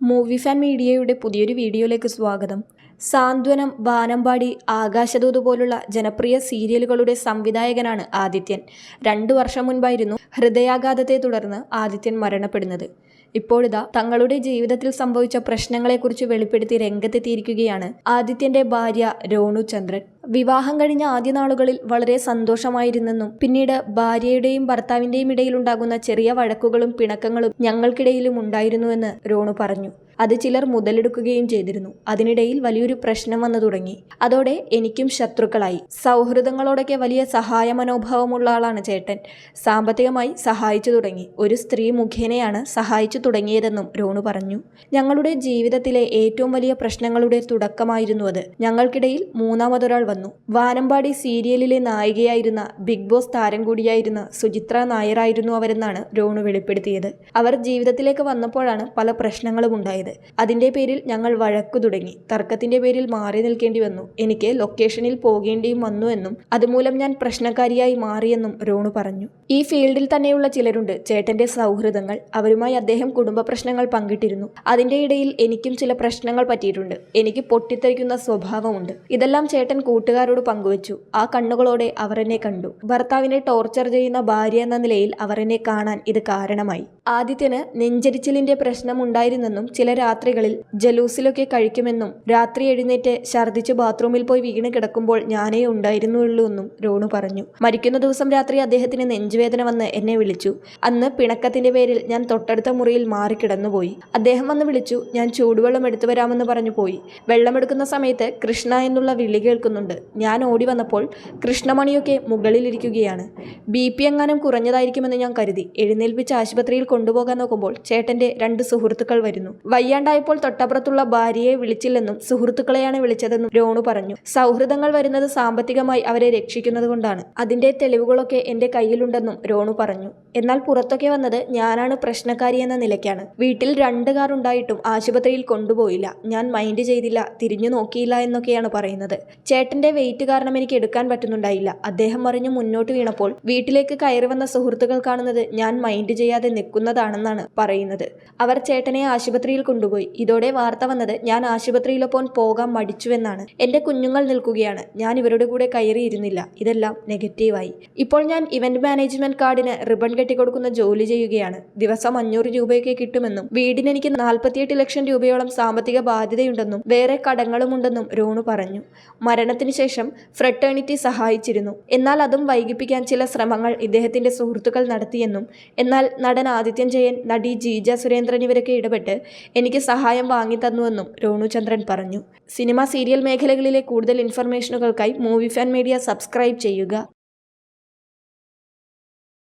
Movie fan മീഡിയയുടെ പുതിയൊരു വീഡിയോയിലേക്ക് സ്വാഗതം. സാന്ത്വനം വാനമ്പാടി ആകാശദൂത് പോലുള്ള ജനപ്രിയ സീരിയലുകളുടെ സംവിധായകനാണ് ആദിത്യൻ. രണ്ടു വർഷം മുൻപായിരുന്നു ഹൃദയാഘാതത്തെ തുടർന്ന് ആദിത്യൻ മരണപ്പെടുന്നത്. ഇപ്പോഴിതാ തങ്ങളുടെ ജീവിതത്തിൽ സംഭവിച്ച പ്രശ്നങ്ങളെക്കുറിച്ച് വെളിപ്പെടുത്തി രംഗത്തെത്തിയിരിക്കുകയാണ് ആദിത്യന്റെ ഭാര്യ രോണു ചന്ദ്രൻ. വിവാഹം കഴിഞ്ഞ ആദ്യ നാളുകളിൽ വളരെ സന്തോഷമായിരുന്നെന്നും പിന്നീട് ഭാര്യയുടെയും ഭർത്താവിന്റെയും ഇടയിലുണ്ടാകുന്ന ചെറിയ വഴക്കുകളും പിണക്കങ്ങളും ഞങ്ങൾക്കിടയിലും ഉണ്ടായിരുന്നുവെന്ന് രോണു പറഞ്ഞു. അത് ചിലർ മുതലെടുക്കുകയും ചെയ്തിരുന്നു. അതിനിടയിൽ വലിയൊരു പ്രശ്നം വന്നു തുടങ്ങി. അതോടെ എനിക്കും ശത്രുക്കളായി. സൗഹൃദങ്ങളോടൊക്കെ വലിയ സഹായ മനോഭാവമുള്ള ആളാണ് ചേട്ടൻ. സാമ്പത്തികമായി സഹായിച്ചു തുടങ്ങി. ഒരു സ്ത്രീ മുഖേനയാണ് സഹായിച്ചു തുടങ്ങിയതെന്നും രോണു പറഞ്ഞു. ഞങ്ങളുടെ ജീവിതത്തിലെ ഏറ്റവും വലിയ പ്രശ്നങ്ങളുടെ തുടക്കമായിരുന്നു അത്. ഞങ്ങൾക്കിടയിൽ മൂന്നാമതൊരാൾ വന്നു. വാനമ്പാടി സീരിയലിലെ നായികയായിരുന്ന ബിഗ് ബോസ് താരം കൂടിയായിരുന്ന സുചിത്ര നായരായിരുന്നു അവരെന്നാണ് രോണു വെളിപ്പെടുത്തിയത്. അവർ ജീവിതത്തിലേക്ക് വന്നപ്പോഴാണ് പല പ്രശ്നങ്ങളും ഉണ്ടായത്. അതിന്റെ പേരിൽ ഞങ്ങൾ വഴക്കു തുടങ്ങി. തർക്കത്തിന്റെ പേരിൽ മാറി നിൽക്കേണ്ടി വന്നു. എനിക്ക് ലൊക്കേഷനിൽ പോകേണ്ടിയും വന്നു എന്നും അതുമൂലം ഞാൻ പ്രശ്നക്കാരിയായി മാറിയെന്നും രോണു പറഞ്ഞു. ഈ ഫീൽഡിൽ തന്നെയുള്ള ചിലരുണ്ട്. ചേട്ടന്റെ സൗഹൃദങ്ങൾ അവരുമായി അദ്ദേഹം കുടുംബ പ്രശ്നങ്ങൾ പങ്കിട്ടിരുന്നു. അതിന്റെ ഇടയിൽ എനിക്കും ചില പ്രശ്നങ്ങൾ പറ്റിയിട്ടുണ്ട്. എനിക്ക് പൊട്ടിത്തെറിക്കുന്ന സ്വഭാവമുണ്ട്. ഇതെല്ലാം ചേട്ടൻ കൂട്ടുകാരോട് പങ്കുവച്ചു. ആ കണ്ണുകളോടെ അവർ എന്നെ കണ്ടു. ഭർത്താവിനെ ടോർച്ചർ ചെയ്യുന്ന ഭാര്യ എന്ന നിലയിൽ അവർ എന്നെ കാണാൻ ഇത് കാരണമായി. ആദിത്യന് നെഞ്ചരിച്ചിലിന്റെ പ്രശ്നമുണ്ടായിരുന്നെന്നും ചില രാത്രികളിൽ ജലൂസിലൊക്കെ കഴിക്കുമെന്നും രാത്രി എഴുന്നേറ്റ് ഛർദ്ദിച്ച് ബാത്റൂമിൽ പോയി വീണ് കിടക്കുമ്പോൾ ഞാനേ ഉണ്ടായിരുന്നുള്ളൂ എന്നും രോണു പറഞ്ഞു. മരിക്കുന്ന ദിവസം രാത്രി അദ്ദേഹത്തിന് നെഞ്ചുവേദന വന്ന് എന്നെ വിളിച്ചു. അന്ന് പിണക്കത്തിന്റെ പേരിൽ ഞാൻ തൊട്ടടുത്ത മുറിയിൽ മാറി കിടന്നുപോയി. അദ്ദേഹം വന്ന് വിളിച്ചു ഞാൻ ചൂടുവെള്ളം എടുത്തു വരാമെന്ന് പറഞ്ഞു പോയി. വെള്ളമെടുക്കുന്ന സമയത്ത് കൃഷ്ണ എന്നുള്ള വിളി കേൾക്കുന്നുണ്ട്. ഞാൻ ഓടി വന്നപ്പോൾ കൃഷ്ണമണിയൊക്കെ മുകളിലിരിക്കുകയാണ്. ബി പി എങ്ങാനും കുറഞ്ഞതായിരിക്കുമെന്ന് ഞാൻ കരുതി. എഴുന്നേൽപ്പിച്ച് ആശുപത്രിയിൽ കൊണ്ടുപോകാൻ നോക്കുമ്പോൾ ചേട്ടന്റെ രണ്ട് സുഹൃത്തുക്കൾ വരുന്നു. വയ്യാണ്ടായപ്പോൾ തൊട്ടപ്പുറത്തുള്ള ഭാര്യയെ വിളിച്ചില്ലെന്നും സുഹൃത്തുക്കളെയാണ് വിളിച്ചതെന്നും രോണു പറഞ്ഞു. സൗഹൃദങ്ങൾ വരുന്നത് സാമ്പത്തികമായി അവരെ രക്ഷിക്കുന്നത് കൊണ്ടാണ്. അതിന്റെ തെളിവുകളൊക്കെ എന്റെ കയ്യിലുണ്ടെന്നും രോണു പറഞ്ഞു. എന്നാൽ പുറത്തൊക്കെ വന്നത് ഞാനാണ് പ്രശ്നക്കാരി എന്ന നിലയ്ക്കാണ്. വീട്ടിൽ രണ്ട് കാർ ഉണ്ടായിട്ടും ആശുപത്രിയിൽ കൊണ്ടുപോയില്ല. ഞാൻ മൈൻഡ് ചെയ്തില്ല തിരിഞ്ഞു നോക്കിയില്ല എന്നൊക്കെയാണ് പറയുന്നത്. ചേട്ടന്റെ വെയിറ്റ് കാരണം എനിക്ക് എടുക്കാൻ പറ്റുന്നുണ്ടായില്ല. അദ്ദേഹം മറിഞ്ഞു മുന്നോട്ട് വീണപ്പോൾ വീട്ടിലേക്ക് കയറി വന്ന സുഹൃത്തുക്കൾ കാണുന്നത് ഞാൻ മൈൻഡ് ചെയ്യാതെ നിൽക്കുന്നതാണെന്നാണ് പറയുന്നത്. അവർ ചേട്ടനെ ആശുപത്രിയിൽ കൊണ്ടുപോയി. ഇതോടെ വാർത്ത വന്നത് ഞാൻ ആശുപത്രിയിലൊപ്പം പോകാൻ മടിച്ചുവെന്നാണ്. എന്റെ കുഞ്ഞുങ്ങൾ നിൽക്കുകയാണ്. ഞാൻ ഇവരുടെ കൂടെ കയറിയിരുന്നില്ല. ഇതെല്ലാം നെഗറ്റീവായി. ഇപ്പോൾ ഞാൻ ഇവന്റ് മാനേജ്മെന്റ് കാർഡിന് റിബൺ കെട്ടിക്കൊടുക്കുന്ന ജോലി ചെയ്യുകയാണ്. ദിവസം അഞ്ഞൂറ് രൂപയൊക്കെ കിട്ടുമെന്നും വീടിന് എനിക്ക് നാൽപ്പത്തിയെട്ട് ലക്ഷം രൂപയോളം സാമ്പത്തിക ബാധ്യതയുണ്ടെന്നും വേറെ കടങ്ങളുമുണ്ടെന്നും രോണു പറഞ്ഞു. മരണത്തിന് ശേഷം ഫ്രട്ടേണിറ്റി സഹായിച്ചിരുന്നു. എന്നാൽ അതും വൈകിപ്പിക്കാൻ ചില ശ്രമങ്ങൾ ഇദ്ദേഹത്തിന്റെ സുഹൃത്തുക്കൾ നടത്തിയെന്നും എന്നാൽ നടൻ ആദിത്യൻ ജയൻ നടി ജീജ സുരേന്ദ്രൻ ഇവരൊക്കെ ഇടപെട്ട് എനിക്ക് സഹായം വാങ്ങിത്തന്നുവെന്നും രോണുചന്ദ്രൻ പറഞ്ഞു. സിനിമ സീരിയൽ മേഖലകളിലെ കൂടുതൽ ഇൻഫർമേഷനുകൾക്കായി മൂവി ഫാൻ മീഡിയ സബ്സ്ക്രൈബ് ചെയ്യുക.